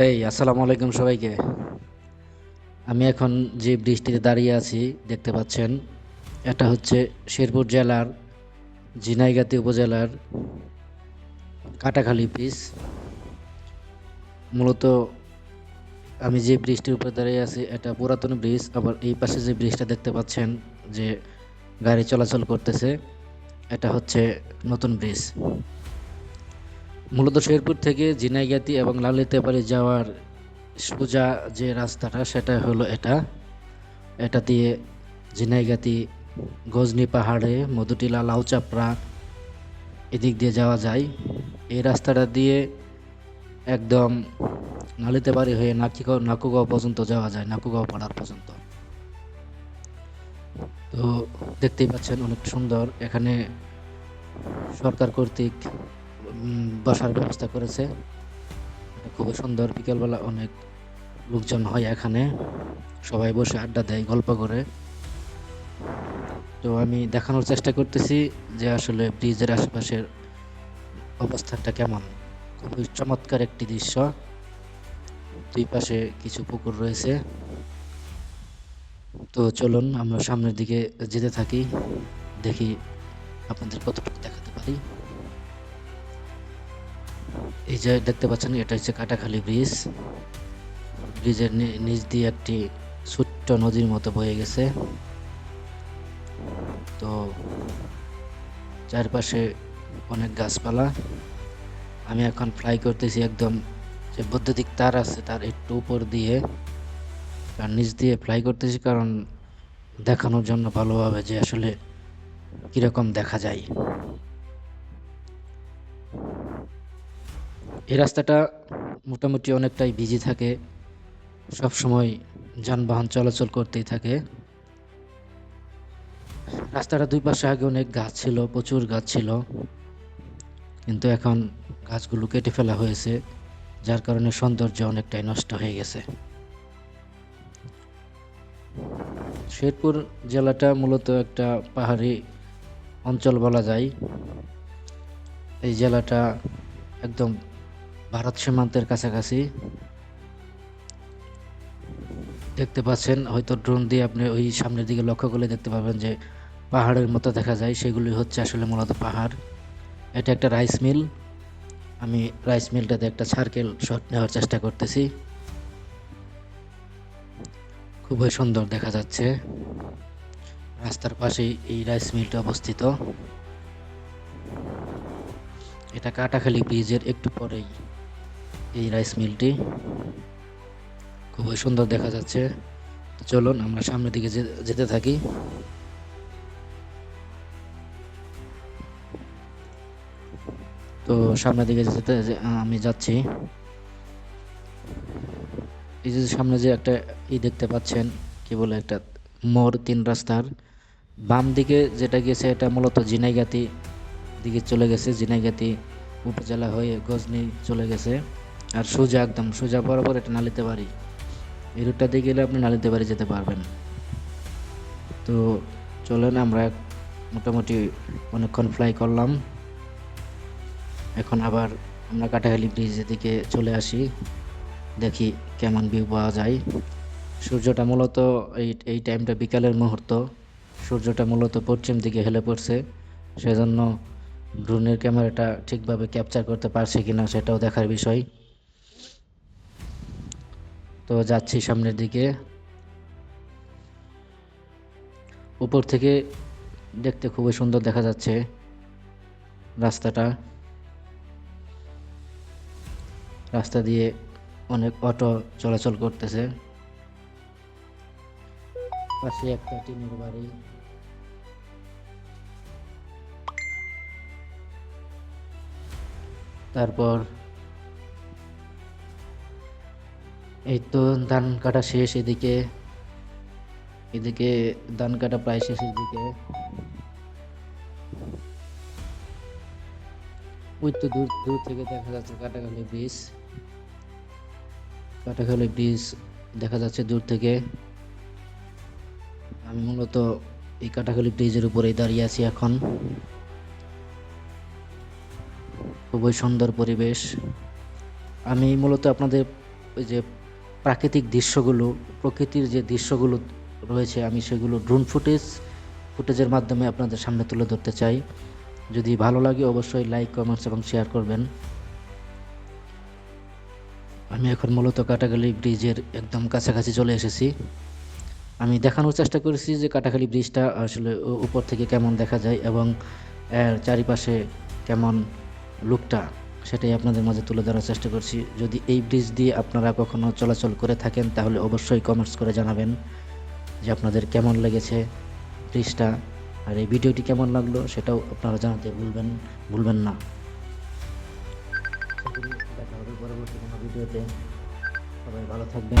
হেই আসসালামু আলাইকুম সবাইকে। আমি এখন যে বৃষ্টিতে দাঁড়িয়ে আছি, দেখতে পাচ্ছেন, এটা হচ্ছে শেরপুর জেলার ঝিনাইগাতি উপজেলার কাটাখালী ব্রিজ। মূলত আমি যে ব্রিজটির উপরে দাঁড়িয়ে আছি, এটা পুরাতন ব্রিজ, আবার এই পাশে যে ব্রিজটা দেখতে পাচ্ছেন যে গাড়ি চলাচল করতেছে, এটা হচ্ছে নতুন ব্রিজ। মূলত শেরপুর থেকে ঝিনাইগাতি এবং লালিতেপাড়ি যাওয়ার সোজা যে রাস্তাটা, সেটা হলো এটা। এটা দিয়ে ঝিনাইগাতি, গজনি পাহাড়ে, মধুটিলা, লাউচাপড়া এদিক দিয়ে যাওয়া যায়। এই রাস্তাটা দিয়ে একদম নালিতেবাড়ি হয়ে নাকিগাঁও নাকুগাঁও পর্যন্ত যাওয়া যায়, নাকুগাঁও পাড়ার পর্যন্ত। তো দেখতেই পাচ্ছেন অনেক সুন্দর। এখানে সরকার কর্তৃক বসার ব্যবস্থা করেছে। খুবই সুন্দর। বিকেলবেলা অনেক লোকজন হয় এখানে। সবাই বসে আড্ডা দেয়, গল্প করে। তো আমি দেখানোর চেষ্টা করতেছি যে আসলে ব্রিজের আশেপাশের অবস্থানটা কেমন। খুবই চমৎকার একটি দৃশ্য। দুই পাশে কিছু পুকুর রয়েছে। তো চলুন, আমরা সামনের দিকে যেতে থাকি। দেখি আপনাদের কতটুকু দেখাতে পারি। এই যে দেখতে পাচ্ছেন, এটা হচ্ছে কাটাখালী ব্রিজ। ব্রিজের নিচ দিয়ে একটি ছোট্ট নদীর মতো বয়ে গেছে। তো চারপাশে অনেক গাছপালা। আমি এখন ফ্লাই করতেছি একদম যে বৈদ্যুতিক তার আছে, তার একটু উপর দিয়ে। তার নিচ দিয়ে ফ্লাই করতেছি কারণ দেখানোর জন্য ভালোভাবে যে আসলে কীরকম দেখা যায়। এই রাস্তাটা মোটামুটি অনেকটাই বিজি থাকে। সব সময় যানবাহন চলাচল করতেই থাকে। রাস্তাটা দুই পাশে আগে অনেক গাছ ছিল, প্রচুর গাছ ছিল। কিন্তু এখন গাছগুলো কেটে ফেলা হয়েছে, যার কারণে সৌন্দর্য অনেকটাই নষ্ট হয়ে গেছে। শেরপুর জেলাটা মূলত একটা পাহাড়ি অঞ্চল বলা যায়। এই জেলাটা একদম ভারত সীমান্তের কাছাকাছি। দেখতে পাচ্ছেন, হয়তো ড্রোন দিয়ে আপনি ওই সামনের দিকে লক্ষ্য করলে দেখতে পাবেন যে পাহাড়ের মতো দেখা যায়। সেগুলি হচ্ছে আসলে মূলত পাহাড়। এটা একটা রাইস মিল আমি রাইস মিলটাতে একটা সার্কেল শট নেওয়ার চেষ্টা করতেছি। খুবই সুন্দর দেখা যাচ্ছে। রাস্তার পাশেই এই রাইস মিলটা অবস্থিত। এটা কাটাখালী ব্রিজের একটু পরেই। এই রাইস মিলটি। খুবই সুন্দর দেখা যাচ্ছে। চলুন, আমরা সামনের দিকে যেতে থাকি। তো সামনের দিকে যেতে আমি যাচ্ছি। এই যে সামনে যে একটা ই দেখতে পাচ্ছেন, কি বলে একটা, মোড়, তিন রাস্তার। বাম দিকে যেটা গেছে এটা মূলত জিনাইগাতি দিকে চলে গেছে। জিনাইগাতি উপজেলা হয়ে গজনি চলে গেছে। আর সোজা একদম, সোজা বরাবর এটা নালিতে বাড়ি। এই রুটটা দিয়ে গেলে আপনি নালিতে বাড়ি যেতে পারবেন। তো চলেন আমরা মোটামুটি অনেকক্ষণ ফ্লাই করলাম। এখন আবার আমরা কাটাখালী ব্রিজের দিকে চলে আসি। দেখি কেমন ভিউ পাওয়া যায়। সূর্যটা মূলত এই এই টাইমটা বিকালের মুহূর্ত। সূর্যটা মূলত পশ্চিম দিকে হেলে পড়ছে। সেজন্য ড্রোনের ক্যামেরাটা ঠিকভাবে ক্যাপচার করতে পারছে কিনা সেটাও দেখার বিষয়। তো যাচ্ছি সামনের দিকে। উপর থেকে দেখতে খুবই সুন্দর দেখা যাচ্ছে রাস্তাটা। রাস্তা দিয়ে অনেক অটো চলাচল করতেছে। পাশে একটা টিনের বাড়ি। তারপর এই তো ধান কাটা শেষ এদিকে। এদিকে ধান কাটা প্রায় শেষের দিকে ওই তো দূর দূর থেকে দেখা যাচ্ছে কাটাখালি ব্রিজ। কাটাখালি ব্রিজ দেখা যাচ্ছে দূর থেকে। আমি মূলত এই কাটাখালি ব্রিজের উপরেই দাঁড়িয়ে আছি এখন। খুবই সুন্দর পরিবেশ। আমি মূলত আপনাদের ওই যে প্রাকৃতিক দৃশ্যগুলো, প্রকৃতির যে দৃশ্যগুলো রয়েছে, আমি সেগুলো ড্রোন ফুটেজ ফুটেজের মাধ্যমে আপনাদের সামনে তুলে ধরতে চাই। যদি ভালো লাগে অবশ্যই লাইক কমেন্টস এবং শেয়ার করবেন। আমি এখন মূলত কাটাখালি ব্রিজের একদম কাছাকাছি চলে এসেছি। আমি দেখানোর চেষ্টা করেছি যে কাটাখালি ব্রিজটা আসলে উপর থেকে কেমন দেখা যায় এবং এর চারিপাশে কেমন লুকটা। সেটাই আপনাদের মাঝে তুলে ধরার চেষ্টা করছি। যদি এই ব্রিজ দিয়ে আপনারা কখনো চলাচল করে থাকেন, তাহলে অবশ্যই কমেন্টস করে জানাবেন যে আপনাদের কেমন লেগেছে ব্রিজটা আর এই ভিডিওটি কেমন লাগল সেটাও আপনারা জানাতে ভুলবেন ভুলবেন না। দেখা হবে পরবর্তী কোনো ভিডিওতে। সবাই ভালো থাকবেন।